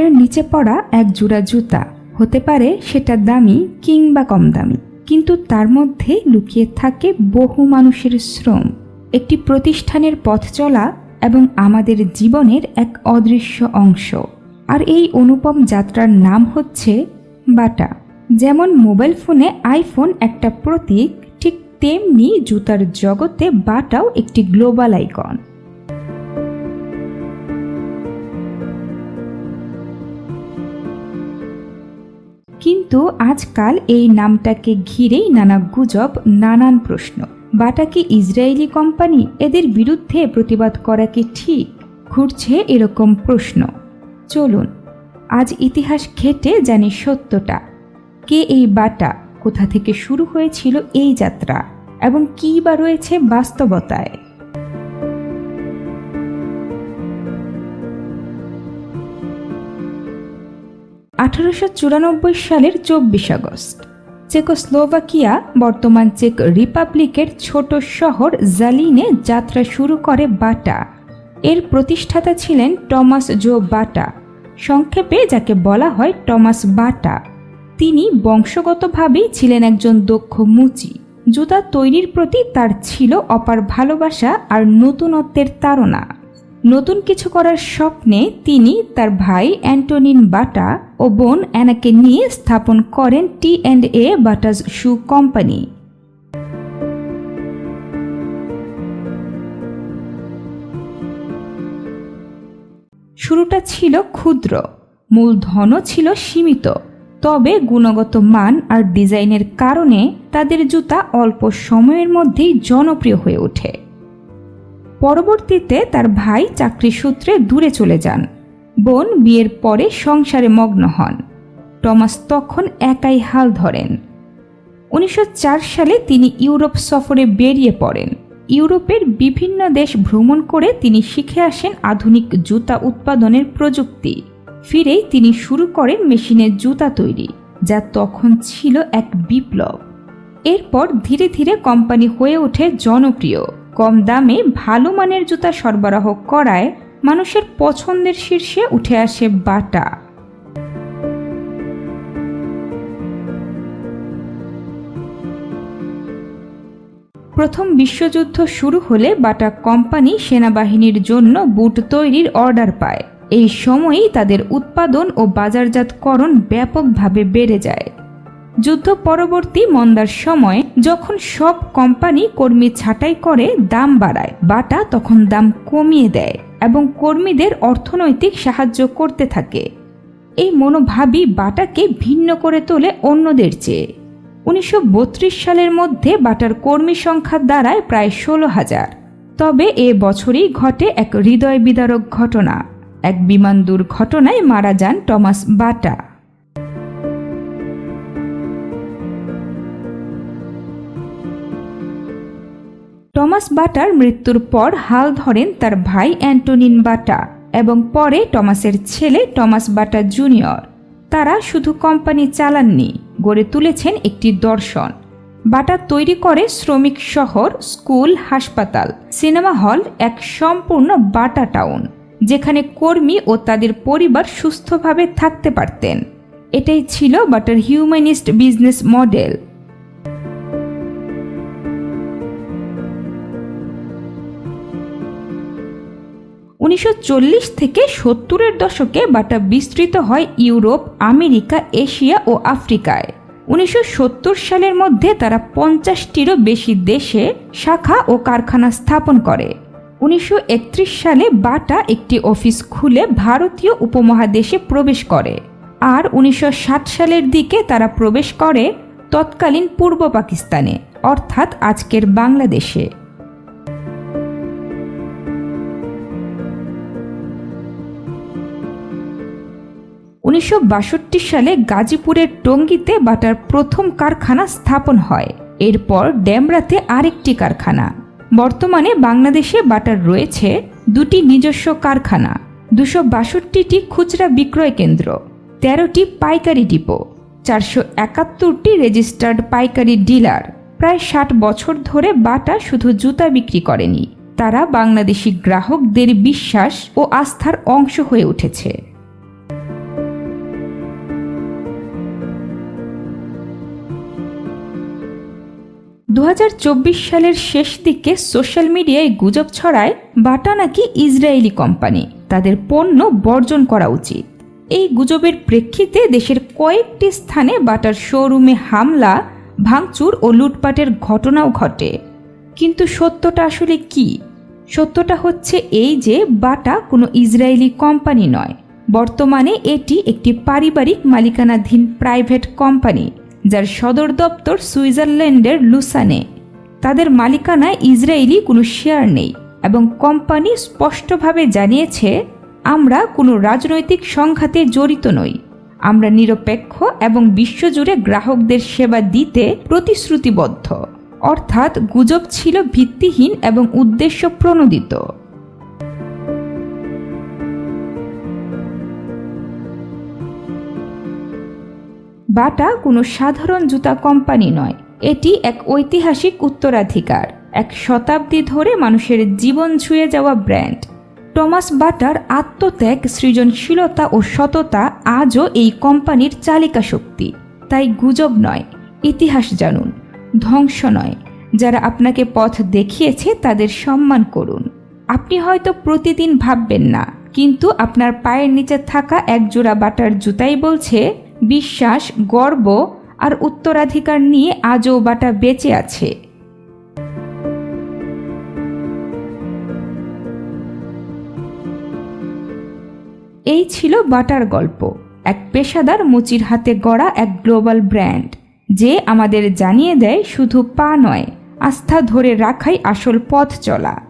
পায়ের নিচে পড়া এক জোড়া জুতা। হতে পারে সেটা দামি কিংবা কম দামি। কিন্তু তার মধ্যে লুকিয়ে থাকে বহু মানুষের শ্রম। একটি প্রতিষ্ঠানের পথ চলা এবং আমাদের জীবনের এক অদৃশ্য অংশ। আর এই অনুপম যাত্রার নাম হচ্ছে বাটা। যেমন মোবাইল ফোনে আইফোন একটা প্রতীক, ঠিক তেমনি জুতার জগতে বাটাও একটি গ্লোবাল আইকন। কিন্তু আজকাল এই নামটাকে ঘিরেই নানা গুজব, নানান প্রশ্ন। বাটা কি ইসরায়েলি কোম্পানি এদের বিরুদ্ধে প্রতিবাদ করা কি ঠিক? ঘুরছে এরকম প্রশ্ন। চলুন, আজ ইতিহাস ঘেটে জানি সত্যটা। কে এই বাটা? কোথা থেকে শুরু হয়েছিল এই যাত্রা? এবং কী বা রয়েছে বাস্তবতায়? আঠারোশো চুরানব্বই সালের চব্বিশ আগস্ট। চেকোস্লোভাকিয়া, বর্তমান চেক রিপাবলিকের ছোট শহর জালিনে যাত্রা শুরু করে বাটা। এর প্রতিষ্ঠাতা ছিলেন টমাস জো বাটা, সংক্ষেপে যাকে বলা হয় টমাস বাটা। তিনি বংশগতভাবেই ছিলেন একজন দক্ষ মুচি। জুতা তৈরির প্রতি তার ছিল অপার ভালোবাসা আর নতুনত্বের তাড়না। নতুন কিছু করার স্বপ্নে তিনি তার ভাই অ্যান্টনিন বাটা ও বোন অ্যানাকে নিয়ে স্থাপন করেন টি অ্যান্ড এ বাটাস শু কোম্পানি। শুরুটা ছিল ক্ষুদ্র মূলধনও ছিল সীমিত, তবে গুণগত মান আর ডিজাইনের কারণে তাদের জুতা অল্প সময়ের মধ্যেই জনপ্রিয় হয়ে ওঠে। পরবর্তীতে তার ভাই চাকরি সূত্রে দূরে চলে যান। বোন বিয়ের পরে সংসারে মগ্ন হন। টমাস তখন একাই হাল ধরেন। উনিশশো চার সালে তিনি ইউরোপ সফরে বেরিয়ে পড়েন। ইউরোপের বিভিন্ন দেশ ভ্রমণ করে তিনি শিখে আসেন আধুনিক জুতা উৎপাদনের প্রযুক্তি। ফিরেই তিনি শুরু করেন মেশিনের জুতা তৈরি, যা তখন ছিল এক বিপ্লব। এরপর ধীরে ধীরে কোম্পানি হয়ে ওঠে জনপ্রিয়। কম দামে ভালো মানের জুতা সরবরাহ করায় মানুষের পছন্দের শীর্ষে উঠে আসে বাটা। প্রথম বিশ্বযুদ্ধ শুরু হলে বাটা কোম্পানি সেনাবাহিনীর জন্য বুট তৈরির অর্ডার পায়। এই সময়েই তাদের উৎপাদন ও বাজারজাতকরণ ব্যাপকভাবে বেড়ে যায়। যুদ্ধ পরবর্তী মন্দার সময় যখন সব কোম্পানি কর্মী ছাঁটাই করে, দাম বাড়ায়। বাটা তখন দাম কমিয়ে দেয় এবং কর্মীদের অর্থনৈতিক সাহায্য করতে থাকে। এই মনোভাবই বাটাকে ভিন্ন করে তোলে অন্যদের চেয়ে। উনিশশো বত্রিশ সালের মধ্যে বাটার কর্মী সংখ্যা দাঁড়ায় প্রায় ষোলো হাজার। তবে এ বছরই ঘটে এক হৃদয় বিদারক ঘটনা। এক বিমান দুর্ঘটনায় মারা যান টমাস বাটা। টমাস বাটার মৃত্যুর পর হাল ধরেন তার ভাই অ্যান্টোনিন বাটা এবং পরে টমাসের ছেলে টমাস বাটা জুনিয়র। তারা শুধু কোম্পানি চালাননি, গড়ে তুলেছেন একটি দর্শন। বাটা তৈরি করে শ্রমিক শহর, স্কুল, হাসপাতাল, সিনেমা হল, এক সম্পূর্ণ বাটা টাউন, যেখানে কর্মী ও তাদের পরিবার সুস্থভাবে থাকতে পারতেন। এটাই ছিল বাটার হিউম্যানিস্ট বিজনেস মডেল। উনিশশো চল্লিশ থেকে সত্তরের দশকে বাটা বিস্তৃত হয় ইউরোপ, আমেরিকা, এশিয়া ও আফ্রিকায়। উনিশশো সত্তর সালের মধ্যে তারা পঞ্চাশটিরও বেশি দেশে শাখা ও কারখানা স্থাপন করে। উনিশশো একত্রিশ সালে বাটা একটি অফিস খুলে ভারতীয় উপমহাদেশে প্রবেশ করে। আর উনিশশো ষাট সালের দিকে তারা প্রবেশ করে তৎকালীন পূর্ব পাকিস্তানে, অর্থাৎ আজকের বাংলাদেশে। উনিশশো বাষট্টি সালে গাজীপুরের টঙ্গিতে বাটার প্রথম কারখানা স্থাপন হয়। এরপর ড্যামরাতে আরেকটি কারখানা। বর্তমানে বাংলাদেশে বাটার রয়েছে দুটি নিজস্ব কারখানা, দুশো বাষট্টিটি খুচরা বিক্রয় কেন্দ্র, তেরোটি পাইকারি ডিপো, চারশো একাত্তরটি রেজিস্টার্ড পাইকারি ডিলার। প্রায় ষাট বছর ধরে বাটা শুধু জুতা বিক্রি করেনি, তারা বাংলাদেশি গ্রাহকদের বিশ্বাস ও আস্থার অংশ হয়ে উঠেছে। দু হাজার চব্বিশ সালের শেষ দিকে সোশ্যাল মিডিয়ায় গুজব ছড়ায় বাটা নাকি ইসরায়েলি কোম্পানি। তাদের পণ্য বর্জন করা উচিত। এই গুজবের প্রেক্ষিতে দেশের কয়েকটি স্থানে বাটার শোরুমে হামলা, ভাঙচুর ও লুটপাটের ঘটনাও ঘটে। কিন্তু সত্যটা আসলে কি? সত্যটা হচ্ছে এই যে বাটা কোনো ইসরায়েলি কোম্পানি নয়। বর্তমানে এটি একটি পারিবারিক মালিকানাধীন প্রাইভেট কোম্পানি। যার সদর দপ্তর সুইজারল্যান্ডের লুসানে। তাদের মালিকানায় ইসরায়েলি কোনো শেয়ার নেই এবং কোম্পানি স্পষ্টভাবে জানিয়েছে, আমরা কোনো রাজনৈতিক সংঘাতে জড়িত নই। আমরা নিরপেক্ষ এবং বিশ্বজুড়ে গ্রাহকদের সেবা দিতে প্রতিশ্রুতিবদ্ধ। অর্থাৎ গুজব ছিল ভিত্তিহীন এবং উদ্দেশ্য প্রণোদিত বাটা কোনো সাধারণ জুতা কোম্পানি নয়। এটি এক ঐতিহাসিক উত্তরাধিকার। এক শতাব্দী ধরে মানুষের জীবন ছুঁয়ে যাওয়া ব্র্যান্ড। টমাস বাটার আত্মত্যাগ, সৃজনশীলতা ও সততা আজও এই কোম্পানির চালিকা শক্তি। তাই গুজব নয়, ইতিহাস জানুন, ধ্বংস নয়। যারা আপনাকে পথ দেখিয়েছে তাদের সম্মান করুন। আপনি হয়তো প্রতিদিন ভাববেন না, কিন্তু আপনার পায়ের নিচে থাকা একজোড়া বাটার জুতাই বলছে বিশ্বাস, গর্ব আর উত্তরাধিকার নিয়ে আজও বাটা বেঁচে আছে। এই ছিল বাটার গল্প, এক পেশাদার মুচির হাতে গড়া এক গ্লোবাল ব্র্যান্ড, যে আমাদের জানিয়ে দেয় শুধু পা নয়, আস্থা ধরে রাখাই আসল পথ চলা।